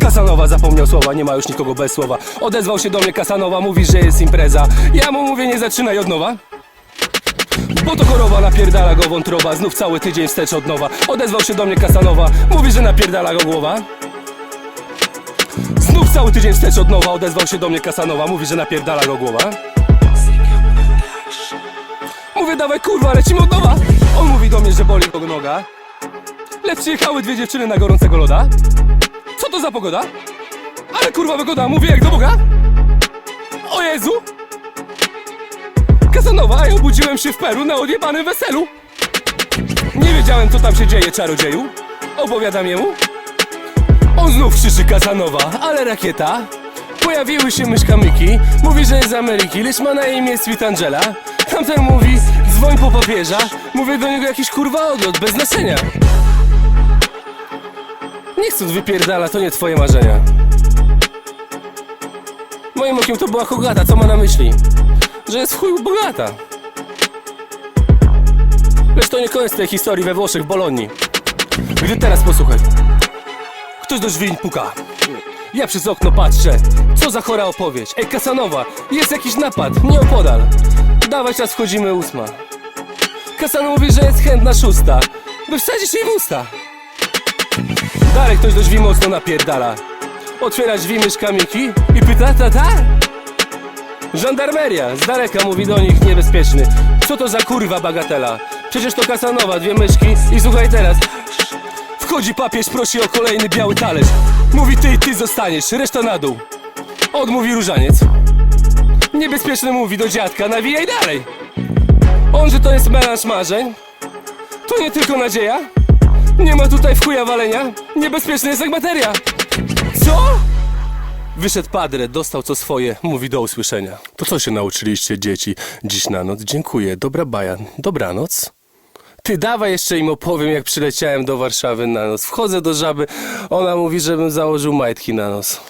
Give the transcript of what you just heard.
Kasanowa zapomniał słowa, nie ma już nikogo bez słowa. Odezwał się do mnie Kasanowa, mówi, że jest impreza. Ja mu mówię, nie zaczynaj od nowa. Bo to choroba napierdala go wątroba Znów cały tydzień wstecz od nowa. Odezwał się do mnie Kasanowa Mówi, że napierdala go głowa. Znów cały tydzień wstecz od nowa Odezwał się do mnie Kasanowa Mówi, że napierdala go głowa Mówię, dawaj kurwa, lecimy od nowa. On mówi do mnie, że boli go noga Lecz przyjechały dwie dziewczyny na gorącego loda. Co to za pogoda? Ale kurwa wygoda, mówię jak do Boga. O Jezu! Kasanowa, a ja obudziłem się w Peru na odjebanym weselu. Nie wiedziałem co tam się dzieje, czarodzieju. Opowiadam jemu. On znów krzyczy Kasanowa, ale rakieta. Pojawiły się myszkamyki. Mówi, że jest z Ameryki, lecz ma na imię Sweet Angela Tamten mówi, dzwoń po papieża. Mówię do niego jakiś kurwa odlot, bez znaczenia Nie chcę wypierdala, to nie twoje marzenia. Moim okiem to była Hogata, co ma na myśli? Że jest w chuj bogata. Lecz to nie koniec tej historii we Włoszech, w Bolonii. Gdy teraz posłuchaj. Ktoś do drzwi puka. Ja przez okno patrzę. Co za chora opowieść. Ej Kasanowa, jest jakiś napad, nieopodal Dawaj czas, wchodzimy ósma. Kasan mówi, że jest chętna szósta. By wsadzić jej w usta. Dalej ktoś do drzwi mocno napierdala. Otwiera drzwi myszkamiki i pyta, tata? Żandarmeria, z daleka mówi do nich niebezpieczny. Co to za kurwa bagatela? Przecież to kasanowa, dwie myszki i słuchaj teraz. Wchodzi papież, prosi o kolejny biały talerz. Mówi ty i ty zostaniesz, reszta na dół. Odmówi różaniec Niebezpieczny mówi do dziadka, nawijaj dalej On, że to jest melanż marzeń To nie tylko nadzieja Nie ma tutaj w chuja walenia Niebezpieczny jest jak materia Co? Wyszedł padre, dostał co swoje, mówi do usłyszenia. To co się nauczyliście, dzieci, dziś na noc? Dziękuję, dobra baja, dobranoc. Ty dawaj jeszcze im opowiem, jak przyleciałem do Warszawy na noc. Wchodzę do żaby, ona mówi, żebym założył majtki na nos.